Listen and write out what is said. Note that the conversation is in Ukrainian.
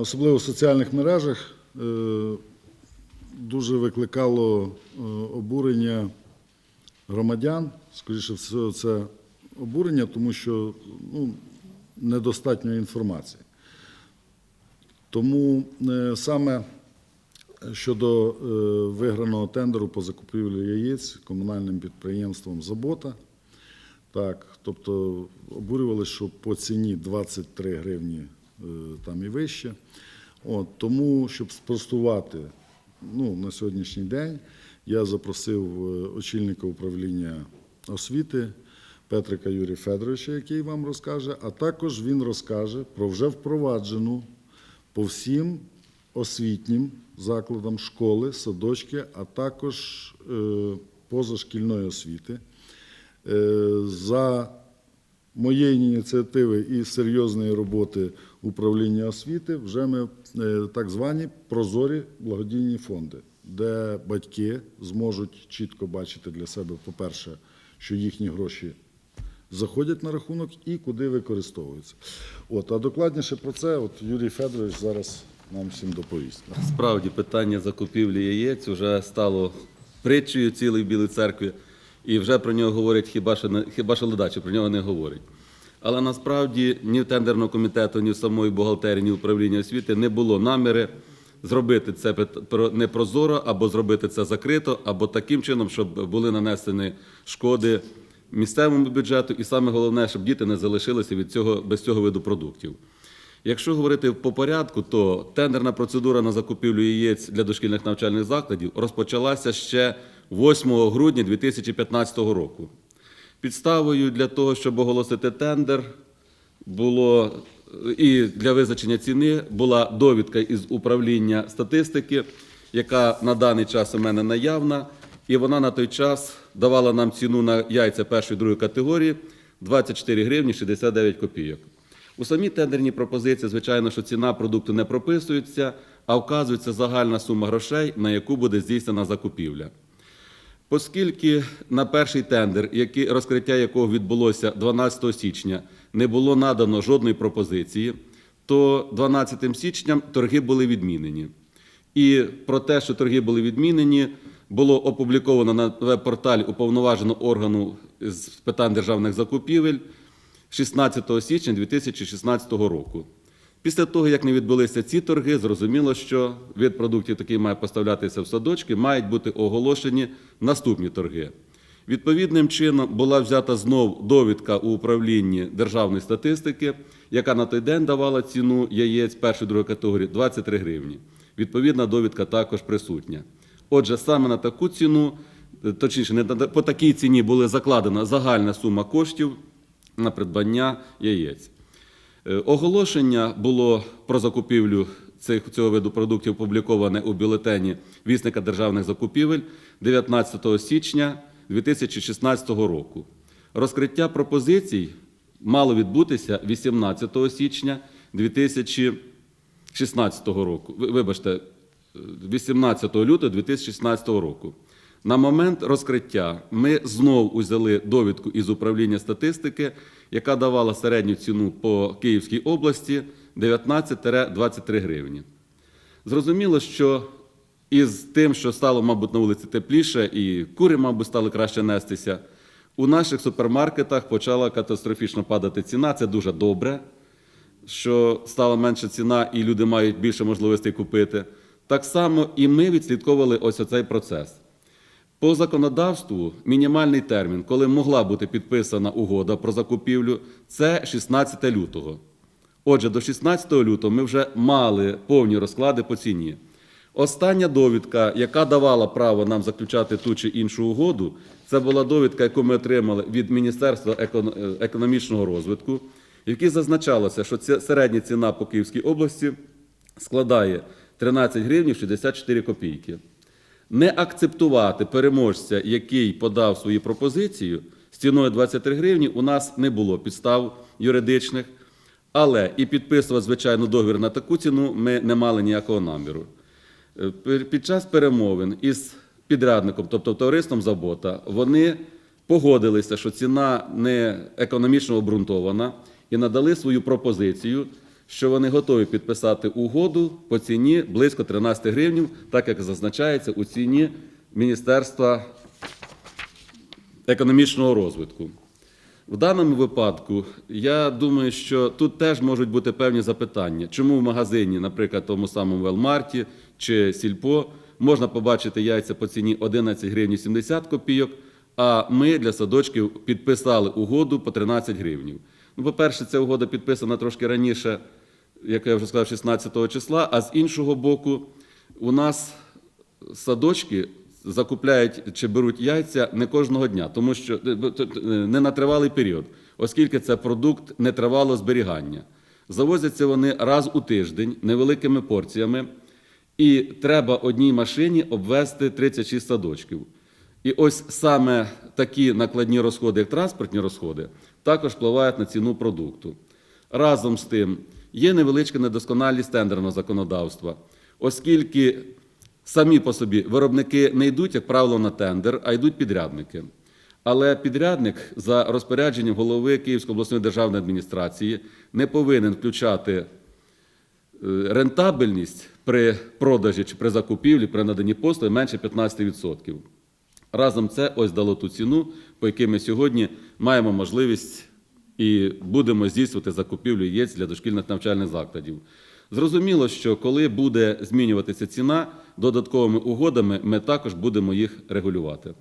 особливо в соціальних мережах, е, дуже викликало е, обурення громадян. Скоріше всього, це обурення, тому що ну, недостатньо інформації. Тому е, саме щодо виграного тендеру по закупівлі яєць комунальним підприємством Забота. Так, тобто обурювали, що по ціні 23 гривні там і вище. От, тому, щоб спростувати ну, на сьогоднішній день, я запросив е, очільника управління освіти Петрика Юрія Федоровича, який вам розкаже, а також він розкаже про вже впроваджену по всім освітнім закладам школи, садочки, а також е, позашкільної освіти. Е, За моєї ініціативи і серйозної роботи управління освіти вже ми е, так звані прозорі благодійні фонди, де батьки зможуть чітко бачити для себе, по-перше, що їхні гроші заходять на рахунок і куди використовуються. От, а докладніше про це от Юрій Федорович зараз нам всім доповість. Справді питання закупівлі яєць вже стало притчею цілої Білої церкви, і вже про нього говорять хіба що, не- хіба що ледачі, про нього не говорять. Але насправді ні в тендерного комітету, ні в самої бухгалтерії, ні в управління освіти не було наміри зробити це пит- про- не або зробити це закрито, або таким чином, щоб були нанесені шкоди місцевому бюджету, і саме головне, щоб діти не залишилися від цього без цього виду продуктів. Якщо говорити по порядку, то тендерна процедура на закупівлю яєць для дошкільних навчальних закладів розпочалася ще 8 грудня 2015 року. Підставою для того, щоб оголосити тендер, було і для визначення ціни була довідка із управління статистики, яка на даний час у мене наявна, і вона на той час давала нам ціну на яйця першої і другої категорії 24 гривні 69 копійок. У самій тендерній пропозиції, звичайно, що ціна продукту не прописується, а вказується загальна сума грошей, на яку буде здійснена закупівля. Оскільки на перший тендер, який, розкриття якого відбулося 12 січня, не було надано жодної пропозиції, то 12 січня торги були відмінені. І про те, що торги були відмінені, було опубліковано на веб-порталі уповноваженого органу з питань державних закупівель 16 січня 2016 року. Після того, як не відбулися ці торги, зрозуміло, що від продуктів, який має поставлятися в садочки, мають бути оголошені наступні торги. Відповідним чином була взята знов довідка у управлінні державної статистики, яка на той день давала ціну яєць першої другої категорії 23 гривні. Відповідна довідка також присутня. Отже, саме на таку ціну, е, точніше, не по такій ціні була закладена загальна сума коштів на придбання яєць. Е, Оголошення було про закупівлю цих, цього виду продуктів опубліковане у бюлетені Вісника державних закупівель 19 січня 2016 року. Розкриття пропозицій мало відбутися 18 січня 2016 року. Ви- Вибачте, е, 18 лютого 2016 року. На момент розкриття ми знов узяли довідку із управління статистики, яка давала середню ціну по Київській області 19-23 гривні. Зрозуміло, що із тим, що стало, мабуть, на вулиці тепліше, і кури, мабуть, стали краще нестися, у наших супермаркетах почала катастрофічно падати ціна. Це дуже добре, що стала менша ціна, і люди мають більше можливостей купити. Так само і ми відслідковували ось оцей процес. По законодавству мінімальний термін, коли могла бути підписана угода про закупівлю, це 16 лютого. Отже, до 16 лютого ми вже мали повні розклади по ціні. Остання довідка, яка давала право нам заключати ту чи іншу угоду, це була довідка, яку ми отримали від Міністерства е, економічного розвитку, в якій зазначалося, що середня ціна по Київській області складає 13 гривень 64 копійки. Не акцептувати переможця, який подав свою пропозицію з ціною 23 гривні, у нас не було підстав юридичних, але і підписувати, звичайно, договір на таку ціну ми не мали ніякого наміру. Е, Під час перемовин із підрядником, тобто товариством Забота, вони погодилися, що ціна не економічно обґрунтована, і надали свою пропозицію, що вони готові підписати угоду по ціні близько 13 гривень, так як зазначається у ціні Міністерства економічного розвитку. В даному випадку я думаю, що тут теж можуть бути певні запитання, чому в магазині, наприклад, тому самому Велмарті чи Сільпо, можна побачити яйця по ціні 11 гривень 70 копійок, а ми для садочків підписали угоду по 13 гривень. Ну, по-перше, ця угода підписана трошки раніше, як я вже сказав, 16 числа, а з іншого боку, у нас садочки закупляють чи беруть яйця не кожного дня, тому що е, т- не на тривалий період, оскільки це продукт нетривалого зберігання. Завозяться вони раз у тиждень невеликими порціями, і треба одній машині обвезти 36 садочків. І ось саме такі накладні розходи, як транспортні розходи, також впливають на ціну продукту. Разом з тим, є невеличка недосконалість тендерного законодавства, оскільки самі по собі виробники не йдуть, як правило, на тендер, а йдуть підрядники. Але підрядник за розпорядженням голови Київської обласної державної адміністрації не повинен включати е, рентабельність при продажі чи при закупівлі, при наданні послуги менше 15%. Разом це ось дало ту ціну, по якій ми сьогодні маємо можливість і будемо здійснювати закупівлю яєць для дошкільних навчальних закладів. Зрозуміло, що коли буде змінюватися ціна, додатковими угодами ми також будемо їх регулювати.